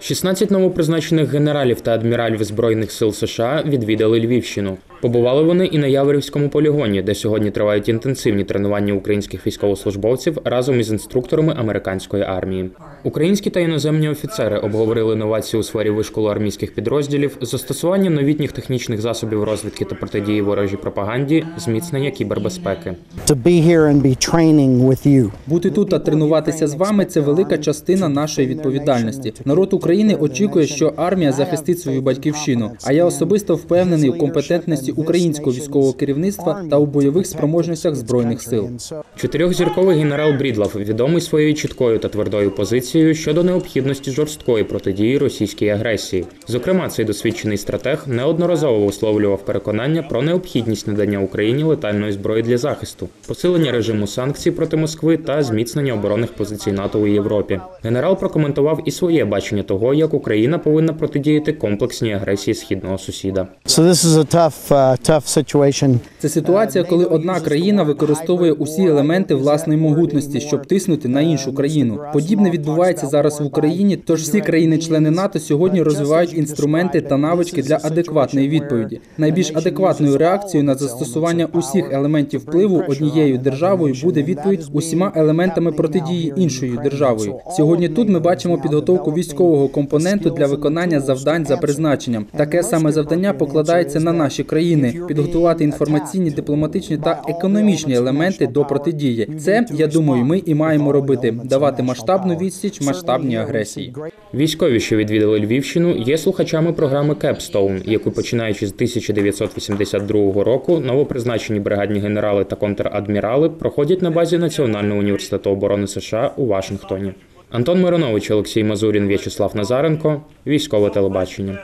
16 новопризначених генералів та адміралів Збройних сил США відвідали Львівщину. Побували вони і на Яворівському полігоні, де сьогодні тривають інтенсивні тренування українських військовослужбовців разом із інструкторами американської армії. Українські та іноземні офіцери обговорили новації у сфері вишколу армійських підрозділів, застосування новітніх технічних засобів розвідки та протидії ворожій пропаганді, зміцнення кібербезпеки. Бути тут та тренуватися з вами це велика частина нашої відповідальності. Народ України очікує, що армія захистить свою батьківщину. А я особисто впевнений у компетентності українського військового керівництва та у бойових спроможностях збройних сил. Чотирьохзірковий генерал Брідлав відомий своєю чіткою та твердою позицією щодо необхідності жорсткої протидії російській агресії. Зокрема, цей досвідчений стратег неодноразово висловлював переконання про необхідність надання Україні летальної зброї для захисту, посилення режиму санкцій проти Москви та зміцнення оборонних позицій НАТО у Європі. Генерал прокоментував і своє бачення того, як Україна повинна протидіяти комплексній агресії східного сусіда. So this is a tough, uh. Це ситуація, коли одна країна використовує усі елементи власної могутності, щоб тиснути на іншу країну. Подібне відбувається зараз в Україні. Тож всі країни-члени НАТО сьогодні розвивають інструменти та навички для адекватної відповіді. Найбільш адекватною реакцією на застосування усіх елементів впливу однією державою буде відповідь усіма елементами протидії іншою державою. Сьогодні тут ми бачимо підготовку військового компоненту для виконання завдань за призначенням. Таке саме завдання покладається на наші країни підготувати інформаційні, дипломатичні та економічні елементи до протидії. Це я думаю, ми і маємо робити давати масштабну відсіч масштабній агресії. Військові, що відвідали Львівщину, є слухачами програми Кепстоун, яку починаючи з 1982 року новопризначені бригадні генерали та контрадмірали проходять на базі Національного університету оборони США у Вашингтоні. Антон Миронович, Олексій Мазурін, В'ячеслав Назаренко, військове телебачення.